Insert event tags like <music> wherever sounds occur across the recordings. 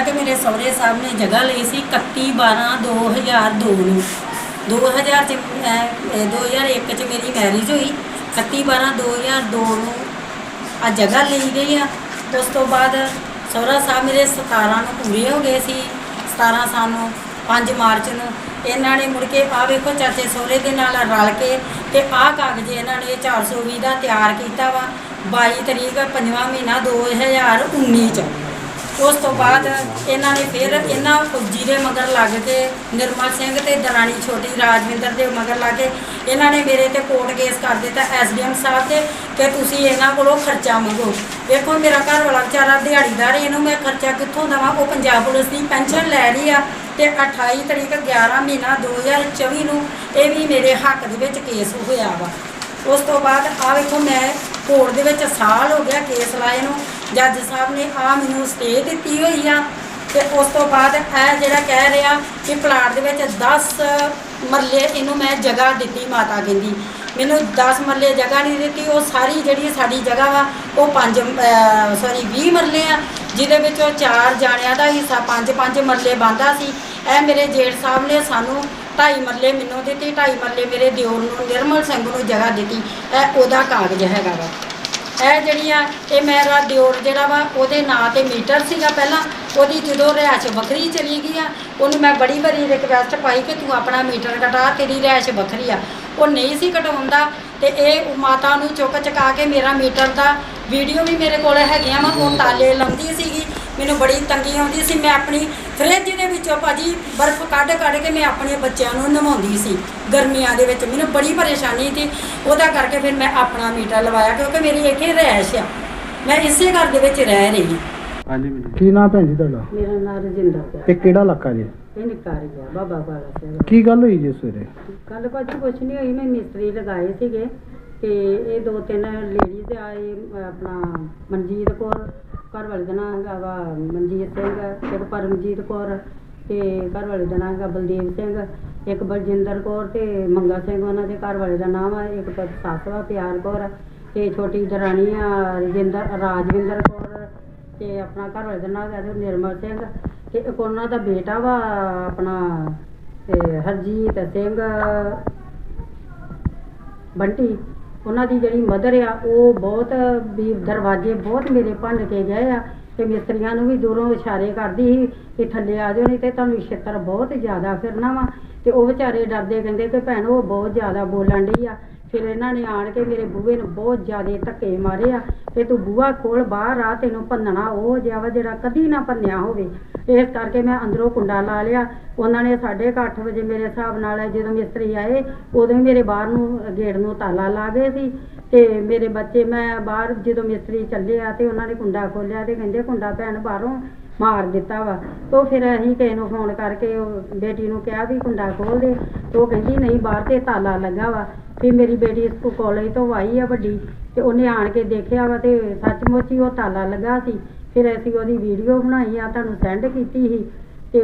ਕਿ ਮੇਰੇ ਸਹੁਰੇ ਸਾਹਿਬ ਨੇ ਜਗ੍ਹਾ ਲਈ ਸੀ 31 12 2002 ਨੂੰ। 2000 ਚ ਮੈਂ ਇਹ 2001 ਚ ਮੇਰੀ ਮੈਰਿਜ ਹੋਈ। 31 12 2002 ਨੂੰ ਆ ਜਗ੍ਹਾ ਲਈ ਗਈ ਆ। ਉਸ ਤੋਂ ਬਾਅਦ ਸਹੁਰਾ ਸਾਹਿਬ ਮੇਰੇ 17 ਨੂੰ ਪੂਰੇ ਹੋ ਗਏ ਸੀ। 17 ਸਾਲ ਨੂੰ 5 ਮਾਰਚ ਨੂੰ। ਇਹਨਾਂ ਨੇ ਮੁੜ ਕੇ ਆ ਵੇਖੋ ਚਾਚੇ ਸਹੁਰੇ ਦੇ ਨਾਲ ਰਲ ਕੇ ਤੇ ਆਹ ਕਾਗਜ਼ ਇਹਨਾਂ ਨੇ 420 ਦਾ ਤਿਆਰ ਕੀਤਾ ਵਾ। 22 ਤਰੀਕ 5ਵਾਂ ਮਹੀਨਾ 2019 ਚ। ਉਸ ਤੋਂ ਬਾਅਦ ਇਹਨਾਂ ਨੇ ਫਿਰ ਇਹਨਾਂ ਫੌਜੀ ਦੇ ਮਗਰ ਲੱਗ ਕੇ ਨਿਰਮਲ ਸਿੰਘ ਤੇ ਦਰਾਣੀ ਛੋਟੀ ਰਾਜਵਿੰਦਰ ਦੇ ਮਗਰ ਲੱਗ ਕੇ ਇਹਨਾਂ ਨੇ ਮੇਰੇ ਤੇ ਕੋਰਟ ਕੇਸ ਕਰ ਦਿੱਤਾ ਐਸਡੀਐਮ ਸਾਹਿਬ ਤੇ ਕਿ ਤੁਸੀਂ ਇਹਨਾਂ ਕੋਲੋਂ ਖਰਚਾ ਮੰਗੋ। ਵੇਖੋ ਮੇਰਾ ਘਰ ਵਾਲਾ ਵਿਚਾਰਾ ਦਿਹਾੜੀਦਾਰ ਇਹਨੂੰ ਮੈਂ ਖਰਚਾ ਕਿੱਥੋਂ ਦੇਵਾਂ? ਉਹ ਪੰਜਾਬ ਪੁਲਿਸ ਦੀ ਪੈਨਸ਼ਨ ਲੈ ਰਹੀ ਆ ਤੇ 28 ਤਰੀਕ 11 ਮਹੀਨਾ 2024 ਨੂੰ ਇਹ ਵੀ ਮੇਰੇ ਹੱਕ ਦੇ ਵਿੱਚ ਕੇਸ ਹੋਇਆ ਵਾ। ਉਸ ਤੋਂ ਬਾਅਦ ਆ ਵੇਖੋ ਮੈਂ ਕੋਰਟ ਦੇ ਵਿੱਚ ਸਾਲ ਹੋ ਗਿਆ ਕੇਸ ਲਾਏ ਨੂੰ। ਜੱਜ ਸਾਹਿਬ ਨੇ ਆ ਮੈਨੂੰ ਸਟੇ ਦਿੱਤੀ ਹੋਈ ਆ। ਤੇ ਉਸ ਤੋਂ ਬਾਅਦ ਇਹ ਜਿਹੜਾ ਕਹਿ ਰਿਹਾ ਕਿ ਪਲਾਟ ਦੇ ਵਿੱਚ 10 ਮਰਲੇ ਇਹਨੂੰ ਮੈਂ ਜਗ੍ਹਾ ਦਿੱਤੀ ਮਾਤਾ ਕਹਿੰਦੀ। ਮੈਨੂੰ 10 ਮਰਲੇ ਜਗ੍ਹਾ ਨਹੀਂ ਦਿੱਤੀ, ਉਹ ਸਾਰੀ ਜਿਹੜੀ ਸਾਡੀ ਜਗ੍ਹਾ ਵਾ, ਉਹ 5 ਸੌਰੀ 20 ਮਰਲੇ ਆ, ਜਿਹਦੇ ਵਿੱਚੋਂ ਚਾਰ ਜਾਣਿਆਂ ਦਾ ਹਿੱਸਾ 5-5 ਮਰਲੇ ਬੰਦਾ ਸੀ। ਇਹ ਮੇਰੇ ਜੇਠ ਸਾਹਿਬ ਨੇ ਸਾਨੂੰ ਢਾਈ ਮਰਲੇ ਮੈਨੂੰ ਦਿੱਤੀ, ਢਾਈ ਮਰਲੇ ਮੇਰੇ ਦਿਓਰ ਨੂੰ, ਨਿਰਮਲ ਸਿੰਘ ਨੂੰ ਜਗ੍ਹਾ ਦਿੱਤੀ। ਇਹ ਉਹਦਾ ਕਾਗਜ਼ ਹੈਗਾ ਵਾ। ਇਹ ਜਿਹੜੀਆਂ, ਇਹ ਮੇਰਾ ਦਿਓਰ ਜਿਹੜਾ ਵਾ, ਉਹਦੇ ਨਾਂ ਤੇ ਮੀਟਰ ਸੀਗਾ ਪਹਿਲਾਂ, ਉਹਦੀ ਜਦੋਂ ਰਿਹਾਇਸ਼ ਵੱਖਰੀ ਚਲੀ ਗਈ ਆ, ਉਹਨੂੰ ਮੈਂ ਬੜੀ ਵਾਰੀ ਰਿਕਵੈਸਟ ਪਾਈ ਕਿ ਤੂੰ ਆਪਣਾ ਮੀਟਰ ਕਟਾ, ਤੇਰੀ ਰਿਹਾਇਸ਼ ਵੱਖਰੀ ਆ। ਉਹ ਨਹੀਂ ਸੀ ਕਟਾਉਂਦਾ, ਤੇ ਇਹ ਮਾਤਾ ਨੂੰ ਚੁੱਕ ਚੁਕਾ ਕੇ ਮੇਰਾ ਮੀਟਰ ਦਾ ਵੀਡੀਓ ਵੀ ਮੇਰੇ ਕੋਲ ਹੈਗੀਆਂ ਵਾ, ਉਹ ਤਾਲੇ ਲਾਉਂਦੀ ਸੀਗੀ। ਮੈਨੂੰ ਬੜੀ ਤੰਗੀ ਆਉਂਦੀ ਸੀ ਮੈਂ ਆਪਣੀ ਫ੍ਰਿਜ ਦੇ ਵਿੱਚੋਂ ਭਾਜੀ ਬਰਫ਼ ਕੱਢ ਕੱਢ ਕੇ ਮੈਂ ਆਪਣੇ ਬੱਚਿਆਂ ਨੂੰ ਨਵਾਉਂਦੀ ਸੀ। ਗਰਮੀਆਂ ਦੇ ਵਿੱਚ ਮੈਨੂੰ ਬੜੀ ਪਰੇਸ਼ਾਨੀ ਸੀ। ਉਹਦਾ ਕਰਕੇ ਫਿਰ ਮੈਂ ਆਪਣਾ ਮੀਟਰ ਲਵਾਇਆ ਕਿਉਂਕਿ ਮੇਰੀ ਇੱਥੇ ਰਹਿਸ਼ ਆ। ਮੈਂ ਇਸੇ ਘਰ ਦੇ ਵਿੱਚ ਰਹਿ ਰਹੀ ਹਾਂਜੀ ਕੀ ਨਾਮ ਭੈਣ ਜੀ ਤੁਹਾਡਾ? ਮੇਰਾ ਨਾਮ ਰਜਿੰਦਰ ਕੌਰ। ਤੇ ਕਿਹੜਾ ਇਲਾਕਾ ਜੀ? ਇਹ ਨਿਕਾਰੀ ਗਿਆ ਬਾਬਾ ਬਾਲਾ ਸਿੰਘ ਕੀ ਗੱਲ ਹੋਈ ਜੀ ਸਵੇਰੇ? ਕੱਲ ਕੁਝ ਕੁਛ ਨਹੀਂ ਹੋਈ ਮੈਂ ਮਿਸਤਰੀ ਲਗਾਏ ਸੀਗੇ ਤੇ ਇਹ ਦੋ ਤਿੰਨ ਲੇਡੀਜ਼ ਆਏ ਆਪਣਾ ਮਨਜੀਤ ਕੌਰ ਘਰ ਵਾਲੇ ਦਾ ਨਾਂ ਹੈਗਾ ਵਾ ਮਨਜੀਤ ਸਿੰਘ, ਇੱਕ ਪਰਮਜੀਤ ਕੌਰ ਤੇ ਘਰ ਵਾਲੇ ਦਾ ਨਾਂ ਹੈਗਾ ਬਲਦੇਵ ਸਿੰਘ, ਇੱਕ ਬਲਜਿੰਦਰ ਕੌਰ ਤੇ ਮੰਗਾ ਸਿੰਘ, ਉਹਨਾਂ ਦੇ ਘਰ ਵਾਲੇ ਦਾ ਨਾਮ ਆ, ਇੱਕ ਪ- ਸੱਸ ਵਾ ਪਿਆਰ ਕੌਰ, ਤੇ ਛੋਟੀ ਦਰਾਣੀ ਆ ਰਜਿੰਦਰ, ਰਾਜਵਿੰਦਰ ਕੌਰ ਤੇ ਆਪਣਾ ਘਰ ਵਾਲੇ ਦਾ ਨਾਮ ਹੈਗਾ ਤੇ ਨਿਰਮਲ ਸਿੰਘ, ਤੇ ਇੱਕ ਉਹਨਾਂ ਦਾ ਬੇਟਾ ਵਾ ਆਪਣਾ, ਤੇ ਹਰਜੀਤ ਸਿੰਘ, ਬੰਟੀ। ਉਹਨਾਂ ਦੀ ਜਿਹੜੀ ਮਦਰ ਆ, ਉਹ ਬਹੁਤ ਵੀ ਦਰਵਾਜ਼ੇ ਬਹੁਤ ਮੇਰੇ ਭੰਨ ਕੇ ਗਏ ਆ ਤੇ ਮਿਸਤਰੀਆਂ ਨੂੰ ਵੀ ਦੂਰੋਂ ਇਸ਼ਾਰੇ ਕਰਦੀ ਸੀ ਕਿ ਥੱਲੇ ਆ ਜਾਓ, ਨਹੀਂ ਤੇ ਤੁਹਾਨੂੰ ਛਿੱਤਰ ਬਹੁਤ ਜ਼ਿਆਦਾ ਫਿਰਨਾ ਵਾ। ਤੇ ਉਹ ਵਿਚਾਰੇ ਡਰਦੇ, ਕਹਿੰਦੇ ਕਿ ਭੈਣ, ਉਹ ਬਹੁਤ ਜ਼ਿਆਦਾ ਬੋਲਣ ਡਈ ਆ। ਫਿਰ ਇਹਨਾਂ ਨੇ ਆਣ ਕੇ ਮੇਰੇ ਬੂਹੇ ਨੂੰ ਬਹੁਤ ਜ਼ਿਆਦਾ ਧੱਕੇ ਮਾਰੇ ਆ ਤੇ ਤੂੰ ਬੂਹਾ ਖੋਲ, ਬਾਹਰ ਆ, ਤੈਨੂੰ ਭੰਨਣਾ ਉਹ ਜਿਹਾ ਵਾ ਜਿਹੜਾ ਕਦੀ ਨਾ ਭੰਨਿਆ ਹੋਵੇ। ਇਸ ਕਰਕੇ ਮੈਂ ਅੰਦਰੋਂ ਕੁੰਡਾ ਲਾ ਲਿਆ। ਉਹਨਾਂ ਨੇ 8:30 ਵਜੇ ਮੇਰੇ ਹਿਸਾਬ ਨਾਲ ਜਦੋਂ ਮਿਸਤਰੀ ਆਏ, ਉਦੋਂ ਹੀ ਮੇਰੇ ਬਾਹਰ ਨੂੰ ਗੇਟ ਨੂੰ ਤਾਲਾ ਲਾ ਗਏ ਸੀ ਤੇ ਮੇਰੇ ਬੱਚੇ ਮੈਂ ਬਾਹਰ ਜਦੋਂ ਮਿਸਤਰੀ ਚੱਲੇ ਆ ਤੇ ਉਹਨਾਂ ਨੇ ਕੁੰਡਾ ਖੋਲਿਆ ਤੇ ਕਹਿੰਦੇ ਕੁੰਡਾ ਭੈਣ ਬਾਹਰੋਂ ਮਾਰ ਦਿੱਤਾ ਵਾ। ਤੋਂ ਫਿਰ ਅਸੀਂ ਕਿਸੇ ਨੂੰ ਫੋਨ ਕਰਕੇ ਬੇਟੀ ਨੂੰ ਕਿਹਾ ਵੀ ਕੁੰਡਾ ਖੋਲ ਦੇ। ਤੇ ਕਹਿੰਦੀ, ਨਹੀਂ, ਬਾਹਰ ਤੇ ਤਾਲਾ ਲੱਗਾ ਵਾ। ਫਿਰ ਮੇਰੀ ਬੇਟੀ ਸਕੂ ਕਾਲਜ ਤੋਂ ਆਈ ਆ ਵੱਡੀ ਤੇ ਉਹਨੇ ਆਣ ਕੇ ਦੇਖਿਆ ਵਾ ਤੇ ਸੱਚਮੁੱਚ ਹੀ ਉਹ ਤਾਲਾ ਲੱਗਾ ਸੀ। ਫਿਰ ਅਸੀਂ ਉਹਦੀ ਵੀਡੀਓ ਬਣਾਈ ਆ ਤੁਹਾਨੂੰ ਸੈਂਡ ਕੀਤੀ ਸੀ ਤੇ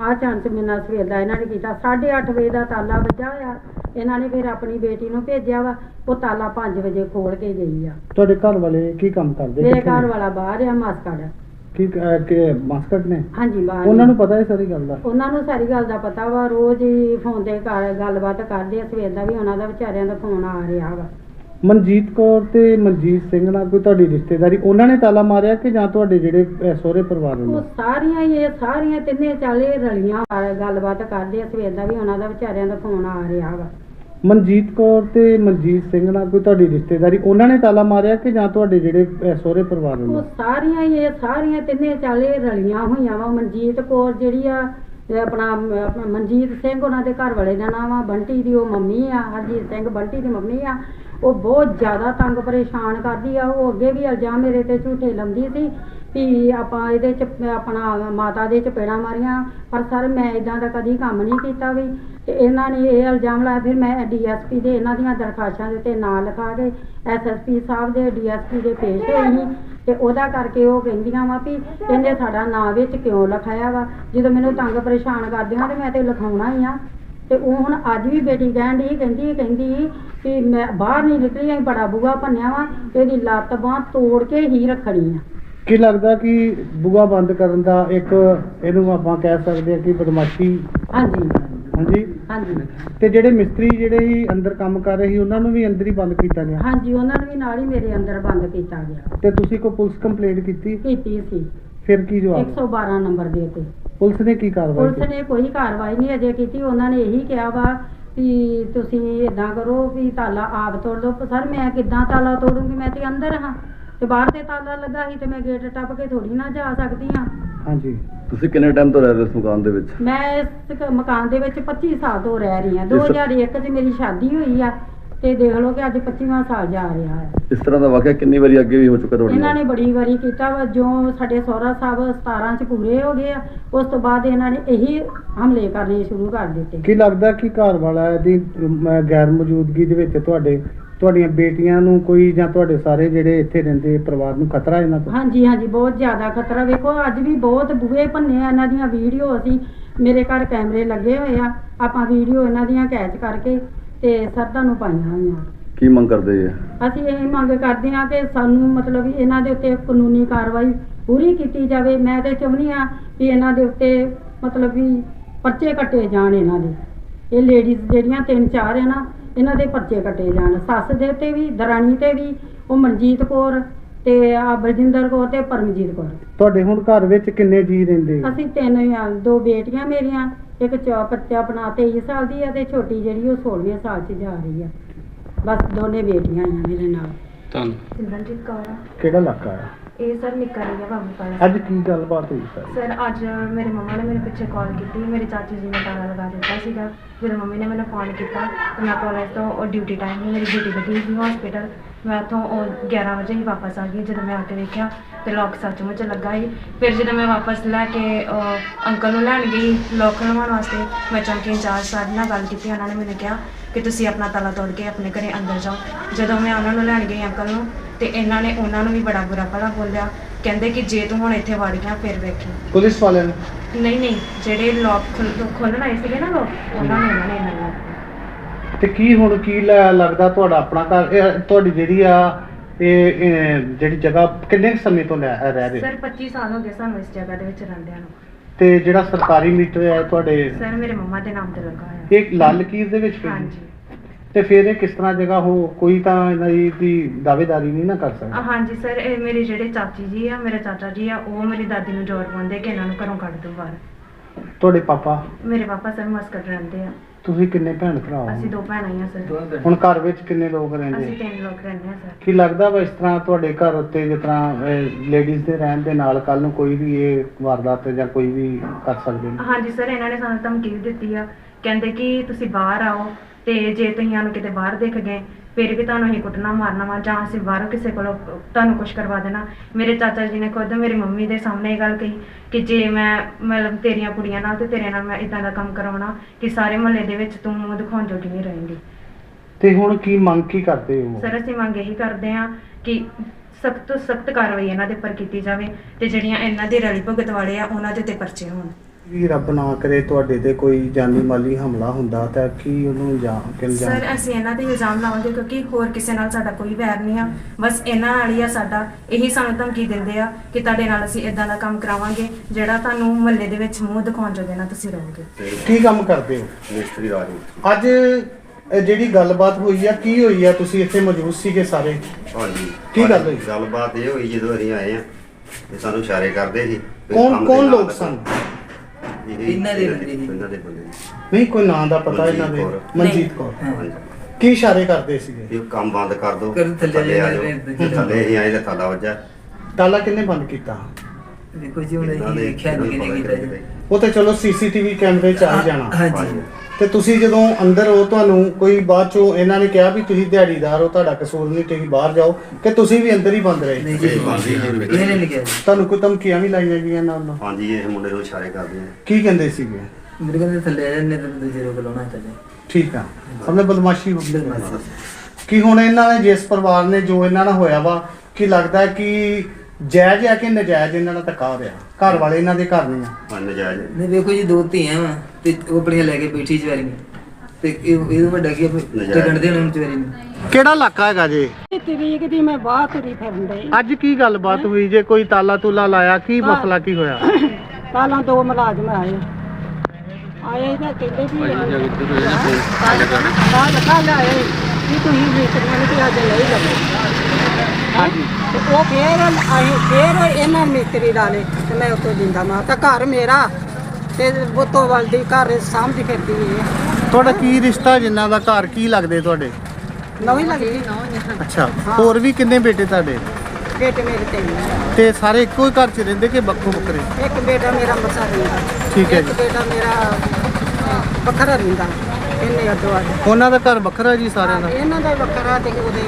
ਆਹ ਚਾਂਸ ਨਾਲ ਸਵੇਰ ਦਾ ਇਹਨਾਂ ਨੇ ਕੀਤਾ। 8:30 ਵਜੇ ਦਾ ਤਾਲਾ ਵੱਜਾ ਹੋਇਆ ਇਹਨਾਂ ਨੇ ਫਿਰ ਆਪਣੀ ਬੇਟੀ ਨੂੰ ਭੇਜਿਆ ਵਾ। ਉਹ ਤਾਲਾ 5 ਵਜੇ ਖੋਲ ਕੇ ਗਈ ਆ। ਤੁਹਾਡੇ ਘਰ ਵਾਲੇ ਕੀ ਕੰਮ ਕਰਦੇ? ਮੇਰੇ ਘਰ? ਵਾਲਾ ਬਾਹਰ ਆ ਮਾਸਕੜ ਕੀ ਅਹ, ਕਿ ਮਾਸਕਟ ਨੇ? ਹਾਂਜੀ ਬਾਹਰ ਉਹਨਾਂ ਹੀ। ਨੂੰ ਪਤਾ ਹੈ ਸਾਰੀ ਗੱਲ ਦਾ? ਉਹਨਾਂ ਨੂੰ ਸਾਰੀ ਗੱਲ ਦਾ ਪਤਾ ਵਾ ਰੋਜ਼ ਹੀ ਫੋਨ ਤੇ ਕਰ- ਗੱਲਬਾਤ ਕਰਦੇ ਆ ਸਵੇਰ ਦਾ ਵੀ ਉਹਨਾਂ ਦਾ ਵਿਚਾਰਿਆਂ ਦਾ ਫੋਨ ਆ ਰਿਹਾ ਵਾ। ਮਨਜੀਤ ਕੌਰ ਤੇ ਮਨਜੀਤ ਸਿੰਘ ਨਾਲ ਕੋਈ ਤੁਹਾਡੀ ਰਿਸ਼ਤੇਦਾਰੀ ਉਹਨਾਂ ਨੇ ਤਾਲਾ ਮਾਰਿਆ ਕਿ ਜਾਂ ਤੁਹਾਡੇ ਜਿਹੜੇ ਅਹ, ਸਹੁਰੇ ਪਰਿਵਾਰ ਉਹ ਨੇ ਸਾਰੀਆਂ ਹੀ ਇਹ ਸਾਰੀਆਂ ਤਿੰਨੇ ਚਾਲੇ ਰਲੀਆਂ ਗੱਲਬਾਤ ਕਰਦੇ ਆ ਸਵੇਰ ਦਾ ਵੀ ਉਹਨਾਂ ਦਾ ਵਿਚਾਰਿਆਂ ਦਾ ਫੋਨ ਆ ਰਿਹਾ ਵਾ। ਮਨਜੀਤ ਕੌਰ ਤੇ ਮਨਜੀਤ ਸਿੰਘ ਨਾਲ ਕੋਈ ਤੁਹਾਡੀ ਰਿਸ਼ਤੇਦਾਰੀ ਉਹਨਾਂ ਨੇ ਤਾਲਾ ਮਾਰਿਆ ਕਿ ਜਾਂ ਤੁਹਾਡੇ ਜਿਹੜੇ ਅਹ, ਸਹੁਰੇ ਪਰਿਵਾਰ ਉਹ ਨੇ ਸਾਰੀਆਂ ਹੀ ਇਹ ਸਾਰੀਆਂ ਤਿੰਨੇ ਚਾਲੇ ਰਲੀਆਂ ਹੋਈਆਂ ਵਾ ਮਨਜੀਤ ਕੌਰ ਜਿਹੜੀ ਆ ਇਹ ਆਪਣਾ ਆਪਣਾ ਮਨਜੀਤ ਸਿੰਘ ਉਹਨਾਂ ਦੇ ਘਰ ਵਾਲੇ ਦਾ ਨਾਮ ਆ ਬੰਟੀ ਦੀ ਉਹ ਮੰਮੀ ਆ ਹਰਜੀਤ ਸਿੰਘ ਬੰਟੀ ਦੀ ਮੰਮੀ ਆ ਉਹ ਬਹੁਤ ਜ਼ਿਆਦਾ ਤੰਗ ਪਰੇਸ਼ਾਨ ਕਰਦੀ ਆ ਉਹ ਅੱਗੇ ਵੀ ਇਲਜ਼ਾਮ ਮੇਰੇ ਤੇ ਝੂਠੇ ਲਾਉਂਦੀ ਸੀ ਵੀ ਆਪਾਂ ਇਹਦੇ ਚ, ਆਪਣਾ ਮਾਤਾ ਦੇ ਚਪੇੜਾਂ ਮਾਰੀਆਂ, ਪਰ ਸਰ ਮੈਂ ਇਦਾਂ ਦਾ ਕਦੀ ਕੰਮ ਨਹੀਂ ਕੀਤਾ ਵੀ। ਤੇ ਇਹਨਾਂ ਨੇ ਇਹ ਇਲਜ਼ਾਮ ਲਾਇਆ, ਫਿਰ ਮੈਂ ਡੀਐਸਪੀ ਦੇ ਇਹਨਾਂ ਦੀਆਂ ਦਰਖਾਸਤਾਂ ਦੇ ਉੱਤੇ ਨਾਂ ਲਿਖਾ ਕੇ ਐਸਐਸਪੀ ਸਾਹਿਬ ਦੇ ਡੀਐਸਪੀ ਦੇ ਪੇਸ਼ ਹੋਈ ਸੀ। ਤੇ ਉਹਦਾ ਕਰਕੇ ਉਹ ਕਹਿੰਦੀਆਂ ਵਾ ਵੀ ਇਹਨੇ ਸਾਡਾ ਨਾਂ ਵਿੱਚ ਕਿਉਂ ਲਿਖਾਇਆ ਵਾ? ਜਦੋਂ ਮੈਨੂੰ ਤੰਗ ਪਰੇਸ਼ਾਨ ਕਰਦੀਆਂ ਤੇ ਮੈਂ ਤੇ ਲਿਖਾਉਣਾ ਹੀ ਆ। ਤੇ ਉਹ ਹੁਣ ਅੱਜ ਵੀ ਬੇਟੀ ਕਹਿਣ ਦੀ ਕਹਿੰਦੀ ਕਹਿੰਦੀ ਵੀ ਮੈਂ ਬਾਹਰ ਨਹੀਂ ਨਿਕਲੀ, ਅਸੀਂ ਬੜਾ ਬੂਆ ਭੰਨਿਆ ਵਾ, ਇਹਦੀ ਲੱਤ ਬਾਂਹ ਤੋੜ ਕੇ ਹੀ ਰੱਖਣੀ ਆ। ਕੀ ਲੱਗਦਾ ਕਿ ਬੁਗਾ ਬੰਦ ਕਰਨ ਦਾ ਇੱਕ ਇਹਨੂੰ ਆਪਾਂ ਕਹਿ ਸਕਦੇ ਹਾਂ ਕਿ ਬਦਮਾਸ਼ੀ? ਹਾਂਜੀ। ਹਾਂਜੀ। ਹਾਂਜੀ। ਤੇ ਜਿਹੜੇ ਮਿਸਤਰੀ ਜਿਹੜੇ ਹੀ ਅੰਦਰ ਕੰਮ ਕਰ ਰਹੇ ਸੀ ਉਹਨਾਂ ਨੂੰ ਵੀ ਅੰਦਰ ਹੀ ਬੰਦ ਕੀਤਾ ਗਿਆ? ਹਾਂਜੀ ਉਹਨਾਂ ਨੂੰ ਵੀ ਨਾਲ ਹੀ ਮੇਰੇ ਅੰਦਰ ਬੰਦ ਕੀਤਾ ਗਿਆ। ਤੇ ਤੁਸੀਂ ਕੋਈ ਪੁਲਿਸ ਕੰਪਲੇਂਟ ਕੀਤੀ? ਕੀਤੀ ਸੀ। ਫਿਰ ਕੀ ਜਵਾਬ? 112 ਨੰਬਰ ਦੇ ਤੇ ਪੁਲਿਸ ਨੇ ਕੀ ਕਾਰਵਾਈ ਪੁਲਿਸ ਕੀਤੀ? ਨੇ ਕੋਈ ਕਾਰਵਾਈ ਨਹੀਂ ਅਜੇ ਕੀਤੀ। ਉਹਨਾਂ ਨੇ ਇਹੀ ਕਿਹਾ ਵਾ ਵੀ ਤੁਸੀਂ ਇਦਾਂ ਕਰੋ ਵੀ ਤਾਲਾ ਆਪ ਤੋੜ ਦਿਓ ਸਰ ਮੈਂ ਕਿੱਦਾਂ ਤਾਲਾ ਤੋੜੂੰਗੀ? ਮੈਂ ਤੇ ਅੰਦਰ ਹਾਂ। ਤੇ ਬਾਹਰ ਤੇ ਤਾਲਾ ਲੱਗਾ ਸੀ ਤੇ ਮੈਂ ਗੇਟ ਟੱਪ ਕੇ ਥੋੜੀ ਨਾ ਜਾ ਸਕਦੀ ਹਾਂ। ਹਾਂਜੀ। ਤੁਸੀਂ ਕਿੰਨੇ ਟਾਈਮ ਤੋਂ ਰਹਿ ਰਹੇ ਹੋ ਇਸ ਮਕਾਨ ਦੇ ਵਿੱਚ? ਮੈਂ ਇਸ ਕ- ਮਕਾਨ ਦੇ ਵਿੱਚ 25 ਸਾਲ ਤੋਂ ਰਹਿ ਰਹੀ ਹਾਂ। 2001 'ਚ ਮੇਰੀ ਸ਼ਾਦੀ ਹੋਈ ਆ ਤੇ ਦੇਖ ਲਓ ਕਿ ਅੱਜ 25ਵਾਂ ਸਾਲ ਜਾ ਰਿਹਾ ਹੈ। ਇਸ ਤਰ੍ਹਾਂ ਦਾ ਵਾਕਿਆ ਕਿੰਨੀ ਵਾਰੀ ਅੱਗੇ ਵੀ ਹੋ ਚੁੱਕਾ ਤੁਹਾਡੇ ਇਹਨਾਂ ਨੇ ਬੜੀ ਵਾਰੀ ਕੀਤਾ ਵਾ। ਜੋ ਸਾਡੇ ਸਹੁਰਾ ਸਾਹਿਬ 17 ਚ ਪੂਰੇ ਹੋ ਗਏ ਆ ਉਸ ਤੋਂ ਬਾਅਦ ਇਹਨਾਂ ਨੇ ਇਹੀ ਹਮਲੇ ਕਰਨੇ ਸ਼ੁਰੂ ਕਰ ਦਿੱਤੇ। ਕੀ ਲੱਗਦਾ ਕਿ ਘਰ ਵਾਲਾ ਦੀ ਗੈਰ ਮੌਜੂਦਗੀ ਦੇ ਵਿੱਚ ਤੁਹਾਡੇ ਤੁਹਾਡੀਆਂ ਬੇਟੀਆਂ ਨੂੰ ਕੋਈ ਜਾਂ ਤੁਹਾਡੇ ਸਾਰੇ ਜਿਹੜੇ ਇੱਥੇ ਰਹਿੰਦੇ ਪਰਿਵਾਰ ਨੂੰ ਖਤਰਾ ਇਹਨਾਂ ਤੋਂ? ਹਾਂਜੀ ਹਾਂਜੀ ਬਹੁਤ ਜ਼ਿਆਦਾ ਖਤਰਾ। ਵੇਖੋ ਅੱਜ ਵੀ ਬਹੁਤ ਬੂਹੇ ਭੰਨੇ ਆ ਇਹਨਾਂ ਦੀਆਂ ਵੀਡੀਓ। ਅਸੀਂ ਮੇਰੇ ਘਰ ਕੈਮਰੇ ਲੱਗੇ ਹੋਏ ਆ। ਆਪਾਂ ਵੀਡੀਓ ਇਹਨਾਂ ਦੀਆਂ ਕੈਚ ਕਰਕੇ ਤੇ ਸਰ ਤੁਹਾਨੂੰ ਪਾਈਆਂ ਹੋਈਆਂ। ਕੀ ਮੰਗ ਕਰਦੇ ਜੀ? ਅਸੀਂ ਇਹ ਮੰਗ ਕਰਦੇ ਹਾਂ ਕਿ ਸਾਨੂੰ ਮਤਲਬ ਇਹਨਾਂ ਦੇ ਉੱਤੇ ਕਾਨੂੰਨੀ ਕਾਰਵਾਈ ਪੂਰੀ ਕੀਤੀ ਜਾਵੇ। ਮੈਂ ਤੇ ਚਾਹੁੰਦੀ ਹਾਂ ਵੀ ਇਹਨਾਂ ਦੇ ਉੱਤੇ ਮਤਲਬ ਵੀ ਪਰਚੇ ਕੱਟੇ ਜਾਣ ਇਹਨਾਂ ਦੇ। ਇਹ ਲੇਡੀਜ਼ ਜਿਹੜੀਆਂ ਤਿੰਨ ਚਾਰ ਆ ਨਾ ਇਹਨਾਂ ਦੇ ਪਰਚੇ ਕੱਟੇ ਜਾਣ। ਸੱਸ ਦੇ ਉੱਤੇ ਵੀ ਦਰਾਣੀ ਤੇ ਵੀ ਉਹ ਮਨਜੀਤ ਕੌਰ ਤੇ ਆ ਬਲਜਿੰਦਰ ਕੌਰ ਤੇ ਪਰਮਜੀਤ ਕੌਰ। ਤੁਹਾਡੇ ਹੁਣ ਘਰ ਵਿੱਚ ਕਿੰਨੇ ਜੀ ਰਹਿੰਦੇ ਅਸੀਂ ਤਿੰਨ ਆ ਦੋ ਬੇਟੀਆਂ ਮੇਰੀਆਂ ਇੱਕ ਚਾ ਬੱਚਾ ਆਪਣਾ 23 ਸਾਲ ਦੀ ਆ ਤੇ ਛੋਟੀ ਜਿਹੜੀ ਉਹ 16ਵੇਂ ਸਾਲ 'ਚ ਜਾ ਰਹੀ ਆ। ਬਸ ਦੋਨੇ ਬੇਟੀਆਂ ਆ ਮੇਰੇ ਨਾਲ। ਸਿਮਰਨਜੀਤ ਕੌਰ ਆ। ਕਿਹੜਾ ਇਲਾਕਾ ਹੈ ਇਹ ਸਰ ਨਿੱਕਾ ਰਹੀ ਬਾਬੂ ਪਾਲਾ ਅੱਜ ਕੀ ਗੱਲਬਾਤ ਹੋਈ ਸਾਰੀ? ਸਰ ਅੱਜ ਮੇਰੇ ਮੰਮਾ ਨੇ ਮੇਰੇ ਪਿੱਛੇ ਕਾਲ ਕੀਤੀ। ਮੇਰੇ ਚਾਚੀ ਜੀ ਨੇ ਤਾਲਾ ਲਗਾ ਦਿੱਤਾ ਸੀਗਾ। ਜਦੋਂ ਮੰਮੀ ਨੇ ਮੈਨੂੰ ਫੋਨ ਕੀਤਾ ਤੇ ਮੈਂ ਕਾਲਜ ਤੋਂ ਉਹ ਡਿਊਟੀ ਟਾਈਮ ਮੇਰੀ ਡਿਊਟੀ ਲੱਗੀ ਸੀ ਹਸਪੀਟਲ ਮੈਂ ਉਹ 11 ਵਜੇ ਹੀ ਵਾਪਸ ਆ ਗਈ ਜਦੋਂ ਮੈਂ ਆ ਕੇ ਵੇਖਿਆ ਤੇ ਲੋਕ ਸੱਚਮੁੱਚ ਲੱਗਾ ਸੀ ਫਿਰ ਜਦੋਂ ਮੈਂ ਵਾਪਸ ਲੈ ਕੇ ਅਹ, ਅੰਕਲ ਨੂੰ ਲੈਣ ਗਈ ਲੋਕ ਖਲਵਾਉਣ ਵਾਸਤੇ ਮੈਂ ਚੌਂਕੀ ਇੰਚਾਰਜ ਸਾਹਿਬ ਨਾਲ ਗੱਲ ਕੀਤੀ ਉਹਨਾਂ ਨੇ ਮੈਨੂੰ ਕਿਹਾ ਕਿ ਤੁਸੀਂ ਆਪਣਾ ਤਾਲਾ ਤੋੜ ਕੇ ਆਪਣੇ ਘਰੇ ਅੰਦਰ ਜਾਓ। ਜਦੋਂ ਮੈਂ ਉਹਨਾਂ ਨੂੰ ਲੈਣ ਗਈ ਅੰਕਲ ਨੂੰ ਤੇ ਇਹਨਾਂ ਨੇ ਉਹਨਾਂ ਨੂੰ ਵੀ ਬੜਾ ਬੁਰਾ ਭਲਾ ਬੋਲਿਆ। ਕਹਿੰਦੇ ਕਿ ਜੇ ਤੂੰ ਹੁਣ ਇੱਥੇ ਵੜ ਗਿਆ ਫਿਰ ਵੇਖੀ। ਪੁਲਿਸ ਵਾਲਿਆਂ ਨੇ? ਨਹੀਂ ਨਹੀਂ ਜਿਹੜੇ ਲੋਕ ਖੋਲਣ ਆਏ ਸੀਗੇ ਨਾ ਲੋਕ ਉਹਨਾਂ ਨੇ ਇਹਨਾਂ ਨੇ ਇਹਨਾਂ ਨੂੰ ਤੇ ਕੀ ਹੁਣ ਕੀ ਲ- ਲੱਗਦਾ ਤੁਹਾਡਾ ਆਪਣਾ ਘਰ? ਇਹ ਤੁਹਾਡੀ ਜਿਹੜੀ ਆ ਇਹ ਇਹ ਜਿਹੜੀ ਜਗ੍ਹਾ ਕਿੰਨੇ ਕੁ ਸਮੇਂ ਤੋਂ ਲੈ- ਰਹਿ ਰਹੇ? ਸਰ 25 ਸਾਲ ਹੋ ਗਏ ਸਾਨੂੰ ਇਸ ਜਗ੍ਹਾ ਦੇ ਵਿੱਚ ਰਹਿੰਦਿਆਂ ਨੂੰ। ਤੇ ਜਿਹੜਾ ਸਰਕਾਰੀ ਮੀਟਰ ਹੈ ਤੁਹਾਡੇ ਸਰ ਮੇਰੇ ਮੰਮਾ ਦੇ ਨਾਮ ਤੇ ਲੱਗਾ ਹੋਇਆ। ਇਹ ਲਾਲ ਲਕੀਰ ਦੇ ਵਿੱਚ ਹਾਂਜੀ। ਤੇ ਫਿਰ ਇਹ ਕਿਸ ਤਰ੍ਹਾਂ ਜਗ੍ਹਾ ਹੋ? ਕੋਈ ਤਾਂ ਇਹਨਾਂ ਦੀ ਦੀ ਦਾਅਵੇਦਾਰੀ ਨਹੀਂ ਨਾ ਕਰ ਅ, ਸਕਦਾ ਹਾਂਜੀ ਸਰ ਇਹ ਮੇਰੇ ਜਿਹੜੇ ਚਾਚੀ ਜੀ ਆ ਮੇਰੇ ਚਾਚਾ ਜੀ ਆ ਉਹ ਮੇਰੀ ਦਾਦੀ ਨੂੰ ਜ਼ੋਰ ਪਾਉਂਦੇ ਕਿ ਇਹਨਾਂ ਨੂੰ ਘਰੋਂ ਕੱਢ ਦਿਓ ਬਾਹਰ। ਤੁਹਾਡੇ ਪਾਪਾ? ਮੇਰੇ ਪਾਪਾ ਸਰ ਮਸਕਟ ਰਹਿੰਦੇ ਆ। ਤੁਸੀਂ ਕਿੰਨੇ ਭੈਣ ਭਰਾ ਅਸੀਂ ਹੋ ਦੋ ਭੈਣਾਂ ਹੀ ਆ ਸਰ ਹੁਣ ਘਰ ਵਿੱਚ ਕਿੰਨੇ ਲੋਕ ਅਸੀਂ ਰਹਿੰਦੇ ਤਿੰਨ ਲੋਕ ਰਹਿੰਦੇ ਆ ਸਰ। ਕੀ ਲੱਗਦਾ ਵਾ ਇਸ ਤਰ੍ਹਾਂ ਤੁਹਾਡੇ ਘਰ ਉੱਤੇ ਜਿਸ ਤਰ੍ਹਾਂ ਲੇਡੀਜ਼ ਦੇ ਰਹਿਣ ਦੇ ਨਾਲ ਕੱਲ ਨੂੰ ਕੋਈ ਵੀ ਇਹ ਵਾਰਦਾਤ ਜਾਂ ਕੋਈ ਵੀ ਕਰ ਸਕਦੇ ਨੇ? ਹਾਂਜੀ ਸਰ ਇਹਨਾਂ ਨੇ ਸਾਨੂੰ ਧਮਕੀ ਵੀ ਦਿੱਤੀ ਆ। ਕਹਿੰਦੇ ਕਿ ਤੁਸੀਂ ਬਾਹਰ ਆਓ ਤੇ ਜੇ ਤੁਸੀਂ ਸਾਨੂੰ ਕਿਤੇ ਬਾਹਰ ਦਿਖ ਗਏ ਫਿਰ ਵੀ ਤੁਹਾਨੂੰ ਅਸੀਂ ਕੁੱਟਣਾ ਮਾਰਨਾ ਵਾ ਜਾਂ ਅਸੀਂ ਬਾਹਰੋਂ ਕਿਸੇ ਕੋਲੋਂ ਤੁਹਾਨੂੰ ਕੁਝ ਕਰਵਾ ਦੇਣਾ। ਮੇਰੇ ਚਾਚਾ ਜੀ ਨੇ ਖੁਦ ਮੇਰੀ ਮੰਮੀ ਦੇ ਸਾਹਮਣੇ ਇਹ ਗੱਲ ਕਹੀ ਕਿ ਜੇ ਮੈਂ ਮਤਲਬ ਤੇਰੀਆਂ ਕੁੜੀਆਂ ਨਾਲ ਤੇ ਤੇਰੇ ਨਾਲ ਮੈਂ ਇਦਾਂ ਦਾ ਕੰਮ ਕਰਾਉਣਾ ਕਿ ਸਾਰੇ ਮਹੱਲੇ ਦੇ ਵਿੱਚ ਤੂੰ ਮੂੰਹ ਦਿਖਾਉਣ ਜੋਗੀ ਨਹੀਂ ਰਹੇਂਗੀ। ਤੇ ਹੁਣ ਕੀ ਮੰਗ ਕੀ ਕਰਦੇ ਹੋ? ਸਰ ਅਸੀਂ ਮੰਗ ਇਹੀ ਕਰਦੇ ਹਾਂ ਕਿ ਸਖਤ ਤੋਂ ਸਖਤ ਕਾਰਵਾਈ ਇਹਨਾਂ ਦੇ ਉੱਪਰ ਕੀਤੀ ਜਾਵੇ ਤੇ ਜਿਹੜੀਆਂ ਇਹਨਾਂ ਦੇ ਰਲੀ ਭੁਗਤ ਵਾਲੇ ਆ ਉਹਨਾਂ ਦੇ ਉੱਤੇ ਪਰਚੇ ਹੋਣ। ਵੀ ਰੱਬ ਨਾ ਕਰੇ ਤੁਹਾਡੇ ਤੇ ਕੋਈ ਜਾਨੀ ਮਾਲੀ ਹਮਲਾ ਹੁੰਦਾ ਤਾਂ ਕੀ ਉਹਨੂੰ ਜਾਂ ਕਿਲ ਜਾਂ ਸਰ ਅਸੀਂ ਇਹਨਾਂ ਤੇ ਇਲਜ਼ਾਮ ਲਾਵਾਂਗੇ ਕਿਉਂਕਿ ਹੋਰ ਕਿਸੇ ਨਾਲ ਸਾਡਾ ਕੋਈ ਵੈਰ ਨਹੀਂ ਆ। ਬਸ ਇਹਨਾਂ ਨਾਲ ਹੀ ਆ ਸਾਡਾ। ਇਹੀ ਸਾਨੂੰ ਧਮਕੀ ਦਿੰਦੇ ਆ ਕਿ ਤੁਹਾਡੇ ਨਾਲ ਅਸੀਂ ਇਦਾਂ ਦਾ ਕੰਮ ਕਰਾਵਾਂਗੇ ਜਿਹੜਾ ਤੁਹਾਨੂੰ ਮੁਹੱਲੇ ਦੇ ਵਿੱਚ ਮੂੰਹ ਦਿਖਾਉਣ ਜੋਗੇ ਨਾ ਤੁਸੀਂ ਰਹੋਗੇ। ਕੀ ਕੰਮ ਕਰਦੇ ਹੋ? ਮਿਸਤਰੀ ਰਾਜ ਮਿਸਤਰੀ। ਅੱਜ ਇਹ ਜਿਹੜੀ ਗੱਲਬਾਤ ਹੋਈ ਆ ਕੀ ਹੋਈ ਆ? ਤੁਸੀਂ ਇੱਥੇ ਮੌਜੂਦ ਸੀਗੇ ਸਾਰੇ। ਹਾਂਜੀ। ਕੀ ਗੱਲ ਹੋਈ? ਗੱਲਬਾਤ ਇਹ ਹੋਈ ਜਦੋਂ ਅਸੀਂ ਆਏ ਆ ਤੇ ਸਾਨੂੰ ਇਸ਼ਾਰੇ ਕਰਦੇ ਸੀ ਵੀ ਕੌਣ ਕੰਮ ਕੌਣ ਲੋਕ ਸਨ? ਇਹਨਾਂ ਦੇ ਬੰਦੇ ਸੀ। ਇਹਨਾਂ ਦੇ ਬੰਦੇ ਸੀ। ਨਹੀਂ ਕੋਈ ਨਾਂ ਦਾ ਪਤਾ ਇਹਨਾਂ ਦੇ? ਮਨਜੀਤ ਕੌਰ। ਮਨਜੀਤ ਕੌਰ। ਹਾਂਜੀ। ਕੀ ਇਸ਼ਾਰੇ ਕਰਦੇ ਸੀਗੇ? ਇਹ ਕੰਮ ਬੰਦ ਕਰ ਕਰ ਥੱਲੇ ਆ ਜਾਓ। ਥੱਲੇ ਅਸੀਂ ਆਏ ਤੇ ਥੱਲਾ ਵੱਜਾ ਤਾਲਾ ਕਿੰਨੇ ਬੰਦ ਕੀਤਾ? ਦੇਖੋ ਜੀ ਹੁਣ ਇਹਨਾਂ ਇਹ ਦੇ ਦੇਖਿਆ ਨਹੀਂ ਕਿਨੇ ਕੀਤਾ ਜੀ। ਉਹ ਤੇ ਚਲੋ ਸੀਸੀਟੀਵੀ ਕੈਮਰੇ ਚ ਆ ਹੀ ਜਾਣਾ। ਹਾਂਜੀ। ਤੇ ਤੁਸੀਂ ਜਦੋਂ ਅੰਦਰ ਹੋ ਤੁਹਾਨੂੰ ਕੋਈ ਬਾਅਦ ਚੋਂ ਇਹਨਾਂ ਨੇ ਕਿਹਾ ਵੀ ਤੁਸੀਂ ਦਿਹਾੜੀਦਾਰ ਹੋ ਤੁਹਾਡਾ ਕਸੂਰ ਨਹੀਂ ਤੁਸੀਂ ਬਾਹਰ ਜਾਓ ਕਿ ਤੁਸੀਂ ਵੀ ਅੰਦਰ ਹੀ ਬੰਦ ਰਹੇ? ਨਹੀਂ ਜੀ ਹੀ। ਇਹਨੇ ਨਹੀਂ ਕਿਹਾ ਜੀ। ਤੁਹਾਨੂੰ ਕੋਈ ਧਮਕੀਆਂ ਵੀ ਲਾਈਆਂ ਗਈਆਂ ਨਾਲ ਨਾਲ? ਹਾਂਜੀ ਇਹ ਮੁੰਡੇ ਨੂੰ ਇਸ਼ਾਰੇ ਕਰਦੇ ਆ। ਕੀ ਕਹਿੰਦੇ ਸੀਗੇ? ਮੇਰੇ ਕਹਿੰਦੇ ਥੱਲੇ ਆ ਜਾਂਦੇ ਤੇ ਦੂਜੇ ਰੋਕ ਲਾਉਣਾ ਥੱਲੇ ਠੀਕ ਆ। ਸਭਨੇ ਬਦਮਾਸ਼ੀ ਹੋ ਗਈ। ਕਿ ਹੁਣ ਇਹਨਾਂ ਨੇ ਜਿਸ ਪਰਿਵਾਰ ਨੇ ਜੋ ਇਹਨਾਂ ਨਾਲ ਹੋਇਆ ਵਾ ਕਿ ਲੱਗਦਾ ਹੈ ਕਿ ਜਾਇਜ਼ ਹੈ ਕਿ ਨਜਾਇਜ਼ ਇਹਨਾਂ ਨਾਲ ਧੱਕਾ ਹੋ ਰਿਹਾ? ਘਰ ਵਾਲੇ ਇਹਨਾਂ ਦੇ ਘਰ ਨਹੀਂ ਆ। ਨਜਾਇਜ਼। ਨਹੀਂ ਵੇਖੋ ਜੀ ਦੋ ਧੀਆਂ ਵਾ ਤੇ ਉਹ ਆਪਣੀਆਂ ਲੈ ਕੇ ਬੈਠੀ ਜਵਾਰੀ ਤੇ ਇਹ ਇਹ ਵੱਡਾ ਕੀ। ਟਿਕਣ ਦੇ ਉਹਨਾਂ ਨੂੰ ਜਵਾਰੀ ਨੂੰ। ਕਿਹੜਾ ਇਲਾਕਾ ਹੈਗਾ ਜੀ? ਤਰੀਕ ਦੀ ਮੈਂ ਬਾਹਰ ਤੁਰੀ ਫਿਰਨ ਡਈ। ਅੱਜ ਕੀ ਗੱਲਬਾਤ ਹੋਈ ਜੇ? ਕੋਈ ਤਾਲਾ ਤੂਲਾ ਲਾਇਆ? ਕੀ। ਮਸਲਾ ਕੀ ਹੋਇਆ? <coughs> ਪਹਿਲਾਂ ਦੋ ਮੁਲਾਜ਼ਮ ਆਏ। ਆਏ ਤਾਂ ਕਹਿੰਦੇ ਵੀ ਕੱਲ ਆਏ ਵੀ ਤੁਸੀਂ ਮਿਸਤਰੀਆਂ ਨੂੰ ਤੇ ਅੱਜ ਨਹੀਂ ਲਵੇ। ਹਾਂਜੀ। ਤੇ ਉਹ ਫੇਰ ਆਏ ਫੇਰ ਇਹਨਾਂ ਮਿਸਤਰੀ ਡਾਲੇ ਤੇ ਮੈਂ ਉੱਤੋਂ ਦਿੰਦਾ ਮਾਂ। ਤਾਂ ਘਰ ਮੇਰਾ ਤੇ ਬੋਤੋ ਵਲਦੀ ਘਰ ਸਾਂਭਦੀ ਫਿਰਦੀ ਹੈ ਤੁਹਾਡਾ ਕੀ ਰਿਸ਼ਤਾ ਜਿੰਨਾ ਦਾ? ਘਰ ਕੀ ਲੱਗਦੇ ਤੁਹਾਡੇ? ਨਵੀਂ ਲੱਗਦੀ। ਅੱਛਾ ਹੋਰ ਵੀ ਕਿੰਨੇ ਬੇਟੇ ਤੁਹਾਡੇ? ਬੇਟੇ ਮੇਰੇ ਤਿੰਨ। ਤੇ ਸਾਰੇ ਇੱਕੋ ਹੀ ਘਰ 'ਚ ਰਹਿੰਦੇ ਕਿ ਵੱਖੋ ਵੱਖਰੇ? ਇੱਕ ਬੇਟਾ ਮੇਰਾ ਅੰਮ੍ਰਿਤਸਰ ਰਹਿੰਦਾ ਠੀਕ ਹੈ ਇੱਕ ਜੀ। ਬੇਟਾ ਮੇਰਾ ਵੱਖਰਾ ਰਹਿੰਦਾ। ਇਹਨੇ ਅੱਡੋ ਅੱਡ। ਉਹਨਾਂ ਦਾ ਘਰ ਵੱਖਰਾ ਜੀ ਸਾਰਿਆਂ ਦਾ? ਇਹਨਾਂ ਦਾ ਹੀ ਵੱਖਰਾ ਤੇ ਉਹਦੇ।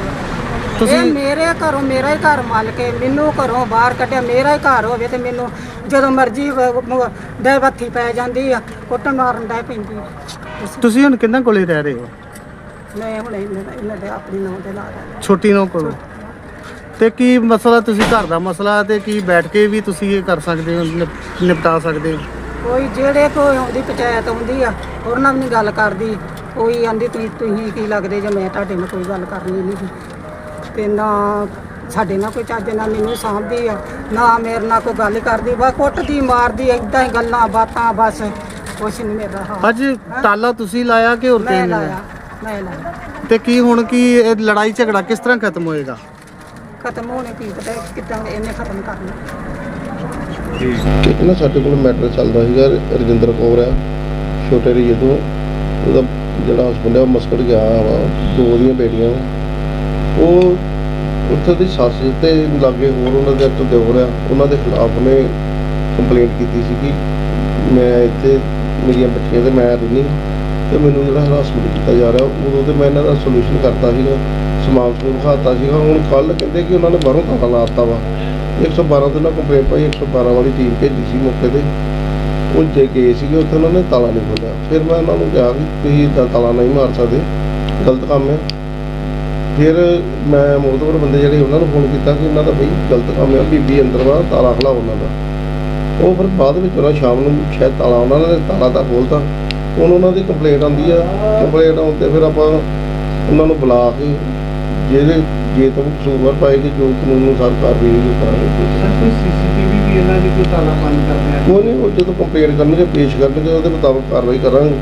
ਤੁਸੀਂ- ਇਹ ਮੇਰੇ ਘਰੋਂ ਮੇਰਾ ਹੀ ਘਰ ਮੰਨ ਕੇ ਮੈਨੂੰ ਘਰੋਂ ਬਾਹਰ ਕੱਢਿਆ ਮੇਰਾ ਹੀ ਘਰ ਹੋਵੇ ਤੇ ਮੈਨੂੰ ਜਦੋਂ ਮਰਜ਼ੀ ਦੇ ਬੱਥੀ ਪੈ ਜਾਂਦੀ ਆ ਕੁੱਟਣ ਮਾਰਨ ਦਾ ਪੈਂਦੀ ਆ। ਤੁਸੀਂ ਹੁਣ ਕਿੰਨਾਂ ਕੋਲੇ ਰਹਿ ਰਹੇ ਹੋ? ਮੈਂ ਹੁਣ ਇਹਨਾਂ ਦਾ ਇਹਨਾਂ ਦੇ ਆਪਣੀ ਨਾਂ ਤੇ ਲਾ ਦਿੰਦਾ ਛੋਟੀ ਨੋ ਕੋਲੋਂ। ਤੇ ਕੀ ਮਸਲਾ ਤੁਸੀਂ ਘਰ ਦਾ ਮਸਲਾ ਤੇ ਕੀ ਬੈਠ ਕੇ ਵੀ ਤੁਸੀਂ ਇਹ ਕਰ ਸਕਦੇ ਹੋ ਨਿਪ- ਨਿਪਟਾ ਸਕਦੇ ਹੋ? ਕੋਈ ਜਿਹੜੇ ਕੋਈ ਆਉਂਦੀ ਪੰਚਾਇਤ ਆਉਂਦੀ ਆ ਉਹਨਾਂ ਨਾਲ ਵੀ ਨਹੀਂ ਗੱਲ ਕਰਦੀ। ਕੋਈ ਆਂਦੀ ਤੁਸੀਂ ਤੁਸੀਂ ਕੀ ਲੱਗਦੇ ਜੇ? ਮੈਂ ਤੁਹਾਡੇ ਨਾਲ ਕੋਈ ਗੱਲ ਕਰਨੀ ਨਹੀਂ ਗੀ। ਤੇ ਨਾ ਸਾਡੇ ਨਾਲ ਕੋਈ ਚੱਜ ਨਾਲ ਮੈਨੂੰ ਸਾਂਭਦੀ ਆ ਨਾ ਮੇਰੇ ਨਾਲ ਕੋਈ ਗੱਲ ਕਰਦੀ ਬਸ ਕੁੱਟਦੀ ਮਾਰਦੀ ਏਦਾਂ ਹੀ ਗੱਲਾਂ ਬਾਤਾਂ ਬਸ ਕੁਛ ਨਹੀਂ ਮੇਰਾ ਹਾਲ। ਅੱਜ ਤਾਲਾ ਤੁਸੀਂ ਲਾਇਆ ਕਿ ਹੋਰ ਮੈਂ ਕਿਸੇ ਨੇ ਲਾਇਆ ਮੈਂ ਲਾਇਆ। ਤੇ ਕੀ ਹੁਣ ਕੀ ਇਹ ਲੜਾਈ ਝਗੜਾ ਕਿਸ ਤਰ੍ਹਾਂ ਖਤਮ ਹੋਏਗਾ? ਖਤਮ ਹੋਣੇ ਕੀ ਪਤਾ ਕਿੱਦਾਂ ਇਹਨੇ ਖਤਮ ਕਰਨਾ। ਇੱਕ ਨਾ ਸਾਡੇ ਕੋਲ ਮੈਟਰ ਚੱਲਦਾ ਸੀਗਾ ਰਜਿੰਦਰ ਕੌਰ ਹੈ ਛੋਟੇ ਰਹੀਏ ਤੋਂ। ਉਹਦਾ ਜਿਹੜਾ ਹਸਬੰਡ ਹੈ ਉਹ ਮਸਕਟ ਗਿਆ ਵਾ ਦੋ ਉਹਦੀਆਂ ਬੇਟੀਆਂ ਵਾ। ਉਹ ਉੱਥੇ ਦੀ ਸੱਸ ਤੇ ਲਾਗੇ ਹੋਰ ਉਹਨਾਂ ਦੇ ਇੱਕ ਦਿਓਰ ਆ ਉਹਨਾਂ ਦੇ ਖਿਲਾਫ ਨੇ ਕੰਪਲੇਂਟ ਕੀਤੀ ਸੀ ਕਿ ਮੈਂ ਇੱਥੇ ਮੇਰੀਆਂ ਬੱਚੀਆਂ ਤੇ ਮੈਂ ਰਹਿੰਦੀ। ਤੇ ਮੈਨੂੰ ਜਿਹੜਾ ਹਰਾਸਮੈਂਟ ਕੀਤਾ ਜਾ ਰਿਹਾ, ਉਦੋਂ ਤੇ ਮੈਂ ਇਹਨਾਂ ਦਾ ਸੋਲੂਸ਼ਨ ਕਰਤਾ ਸੀਗਾ, ਸਮਾਨ ਸਮੂਨ ਵਿਖਾਤਾ ਸੀਗਾ। ਹੁਣ ਕੱਲ ਕਹਿੰਦੇ ਕਿ ਉਹਨਾਂ ਨੇ ਬਾਹਰੋਂ ਤਾਲਾ ਲਾਤਾ ਵਾ। 112 ਤੇ ਨਾ ਕੰਪਲੇਂਟ ਪਾਈ 112 ਵਾਲੀ ਟੀਮ ਭੇਜੀ ਸੀ ਮੌਕੇ ਤੇ। ਉਹ ਜੇ ਗਏ ਸੀਗੇ, ਉੱਥੇ ਉਹਨਾਂ ਨੇ ਤਾਲਾ ਨਹੀਂ ਖੋਲਿਆ ਫਿਰ ਮੈਂ ਉਹਨਾਂ ਨੂੰ ਕਿਹਾ ਕਿ ਤੁਸੀਂ ਏਦਾਂ ਤਾਲਾ ਨਹੀਂ ਮਾਰ ਸਕਦੇ। ਗਲਤ ਕੰਮ ਹੈ। ਫਿਰ ਮੈਂ ਮੋਹਤਵਰ ਬੰਦੇ ਜਿਹੜੇ ਉਹਨਾਂ ਨੂੰ ਫੋਨ ਕੀਤਾ ਕਿ ਇਹਨਾਂ ਦਾ ਬਈ ਗਲਤ ਕੰਮ ਹੈ ਬੀਬੀ ਅੰਦਰ ਵਾ ਤਾਲਾ ਖਲਾ ਉਹਨਾਂ ਦਾ। ਉਹ ਫਿਰ ਬਾਅਦ ਵਿੱਚ ਉਹਨਾਂ ਸ਼ਾਮ ਨੂੰ ਸ਼ਾਇਦ ਤਾਲਾ ਉਹਨਾਂ ਨੇ ਤਾਲਾ ਤਾਂ ਖੋਲਤਾ ਹੁਣ ਉਹਨਾਂ ਦੀ ਕੰਪਲੇਂਟ ਆਉਂਦੀ ਆ। ਕੰਪਲੇਂਟ ਆਉਣ ਤੇ ਫਿਰ ਆਪਾਂ ਉਹਨਾਂ ਨੂੰ ਬੁਲਾ ਕੇ ਜਿਹੜੇ ਜੇ ਤੋਂ ਕਸੂਰਵਾਰ ਪਾਏਗੀ ਜੋ ਕਾਨੂੰਨ ਅਨੁਸਾਰ ਕਾਰਵਾਈ ਹੋਈ ਕਰਾਂਗੇ। ਕੋਈ ਸੀਸੀਟੀਵੀ ਵੀ ਇਹਨਾਂ ਦੀ ਕੋਈ ਤਾਲਾ ਬੰਦ ਕਰਦੇ ਉਹ ਨਹੀਂ ਉਹ ਜਦੋਂ ਕੰਪਲੇਂਟ ਕਰਨਗੇ ਪੇਸ਼ ਕਰਨਗੇ ਉਹਦੇ ਮੁਤਾਬਕ ਕਾਰਵਾਈ ਕਰਾਂਗੇ।